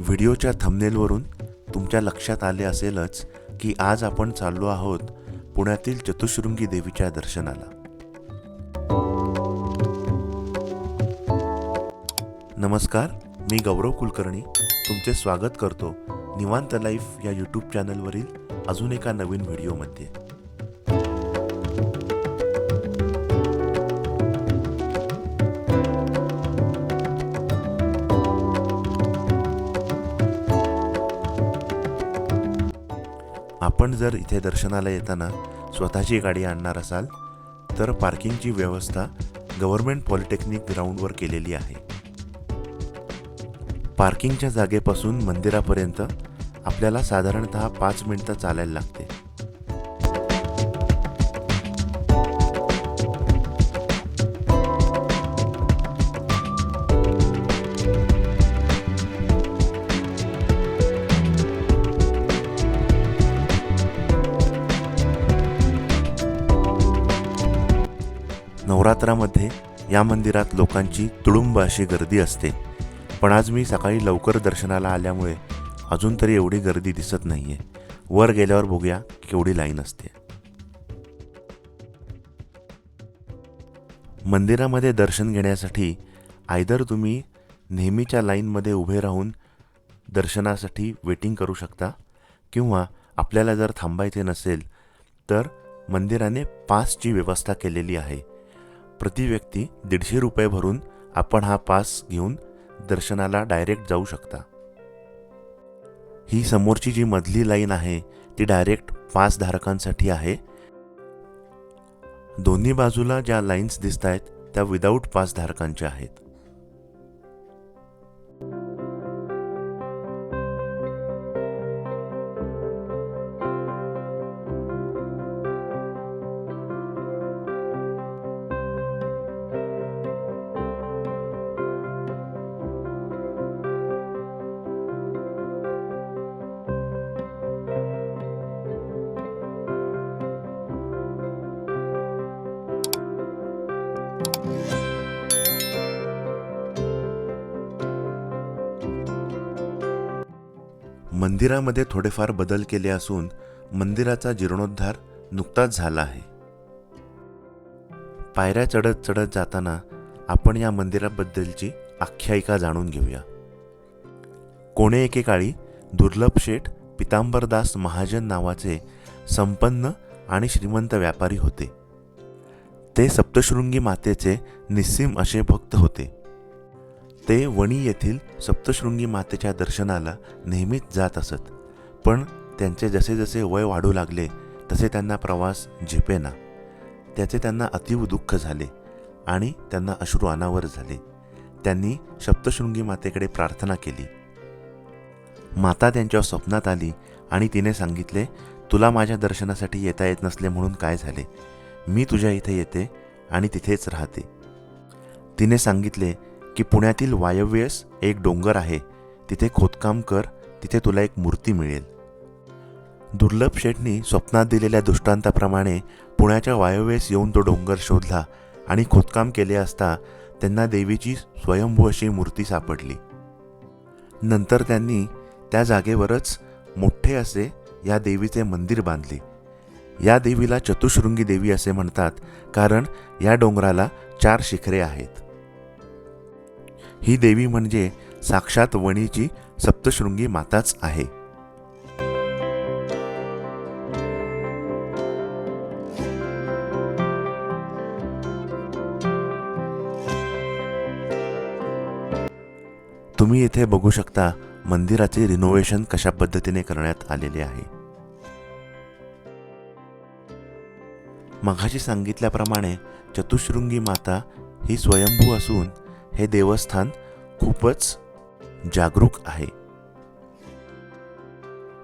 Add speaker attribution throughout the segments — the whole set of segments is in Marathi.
Speaker 1: व्हिडिओच्या थंबनेलवरून तुमच्या लक्षात आले असेलच की आज आपण चाललो आहोत पुण्यातील चतुशृंगी देवीच्या दर्शनाला. नमस्कार मी गौरव कुलकर्णी. तुमचे स्वागत करतो निवांत लाईफ या यूट्यूब चॅनलवरील अजून एका नवीन व्हिडिओमध्ये. आपण जर इथे दर्शनाला येताना स्वतःची गाडी आणणार असाल तर पार्किंगची व्यवस्था गव्हर्नमेंट पॉलिटेक्निक ग्राउंडवर केलेली आहे. पार्किंगच्या जागेपासून मंदिरापर्यंत आपल्याला साधारणतः पाच मिनिटं चालायला लागते. नवरात्रामध्ये या मंदिरात लोकांची तुडुंब अशी गर्दी असते. पण आज मी सकाळी लवकर दर्शनाला आल्यामुळे अजून तरी एवढी गर्दी दिसत नाहीये. वर गेल्यावर बघूया केवढी लाईन असते. मंदिरामध्ये दर्शन घेण्यासाठी आयदर तुम्ही नेहमीच्या लाईनमध्ये उभे राहून दर्शनासाठी वेटिंग करू शकता. किंवा आपल्याला जर थांबायचे नसेल तर मंदिराने पासची व्यवस्था केलेली आहे. प्रति व्यक्ती दीडशे रुपये भरून आपण हा पास घेऊन दर्शनाला डायरेक्ट जाऊ शकता. ही समोरची जी मधली लाईन आहे ती डायरेक्ट पास धारकांसाठी आहे. दोन्ही बाजूला ज्या लाईन्स दिसत आहेत त्या विदाऊट पास धारकांच्या आहेत. मंदिरामध्ये थोडेफार बदल केले असून मंदिराचा जीर्णोद्धार नुकताच झाला आहे. पायऱ्या चढत चढत जाताना आपण या मंदिराबद्दलची आख्यायिका जाणून घेऊया. कोणे एकेकाळी दुर्लभ शेठ पितांबरदास महाजन नावाचे संपन्न आणि श्रीमंत व्यापारी होते. ते सप्तशृंगी मातेचे निस्सीम असे भक्त होते. ते वणी येथील सप्तशृंगी मातेच्या दर्शनाला नेहमीच जात असत. पण त्यांचे जसे जसे वय वाढू लागले तसे त्यांना प्रवास झेपेना. त्याचे त्यांना अतीव दुःख झाले आणि त्यांना अश्रू अनावर झाले. त्यांनी सप्तशृंगी मातेकडे प्रार्थना केली. माता त्यांच्या स्वप्नात आली आणि तिने सांगितले तुला माझ्या दर्शनासाठी येता येत नसले म्हणून काय झाले? मी तुझ्या इथे येते आणि तिथेच राहते. तिने सांगितले की पुण्यातील वायव्यस एक डोंगर आहे. तिथे खोदकाम कर तिथे तुला एक मूर्ती मिळेल. दुर्लभ शेठनी स्वप्नात दिलेल्या दृष्टांताप्रमाणे पुण्याच्या वायव्येस येऊन तो डोंगर शोधला आणि खोदकाम केले असता त्यांना देवीची स्वयंभू अशी मूर्ती सापडली. नंतर त्यांनी त्या जागेवरच मोठे असे या देवीचे मंदिर बांधले. या देवीला चतुशृंगी देवी असे म्हणतात कारण या डोंगराला चार शिखरे आहेत. ही देवी म्हणजे साक्षात वणीची सप्तशृंगी माताच आहे. तुम्ही इथे बघू शकता मंदिराचे रिनोव्हेशन कशा पद्धतीने करण्यात आलेले आहे. मघाशी सांगितल्याप्रमाणे चतुशृंगी माता ही स्वयंभू असून हे देवस्थान खूपच जागरूक आहे.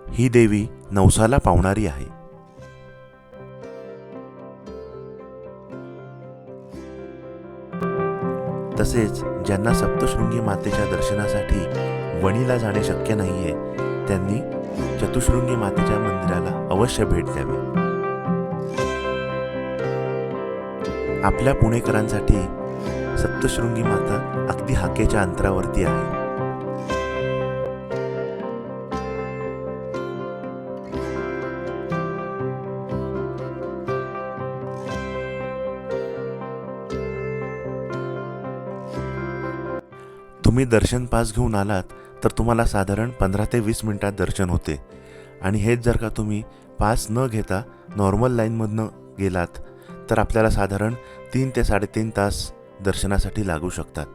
Speaker 1: ही देवी नवसाला पावणारी आहे. तसेच ज्यांना सप्तशृंगी मातेच्या दर्शनासाठी वणीला जाणे शक्य नाहीये त्यांनी चतुशृंगी मातेच्या मंदिराला अवश्य भेट द्यावी. आपल्या पुणेकरांसाठी सप्तशृंगी माता अगदी हाकेच्या अंतरावरती आहे. तुम्ही दर्शन पास घेऊन आलात तर तुम्हाला साधारण पंधरा ते वीस मिनटात दर्शन होते. आणि हेच जर का तुम्ही पास न घेता नॉर्मल लाईनमधनं गेलात तर आपल्याला साधारण तीन ते साडेतीन तास दर्शनासाठी लागू शकतात.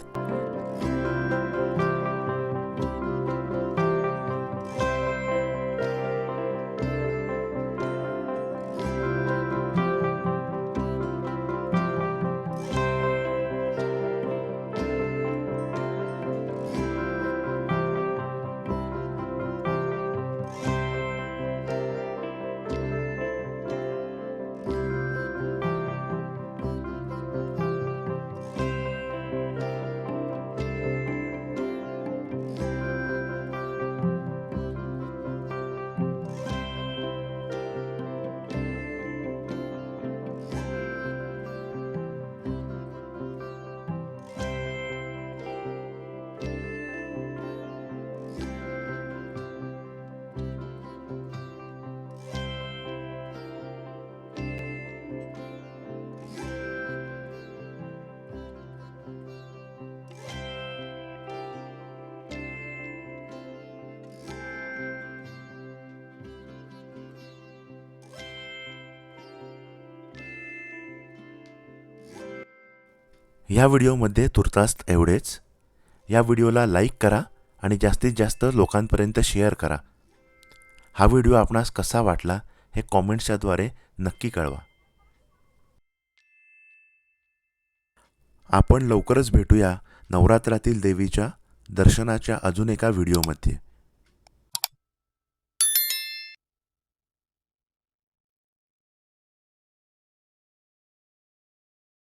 Speaker 1: या व्हिडिओमध्ये तुर्तास एवढेच. या व्हिडिओला लाईक करा आणि जास्तीत जास्त लोकांपर्यंत शेअर करा. हा व्हिडिओ आपणास कसा वाटला हे कॉमेंट्सच्याद्वारे नक्की कळवा. आपण लवकरच भेटूया नवरात्रातील देवीच्या दर्शनाच्या अजून एका व्हिडिओमध्ये.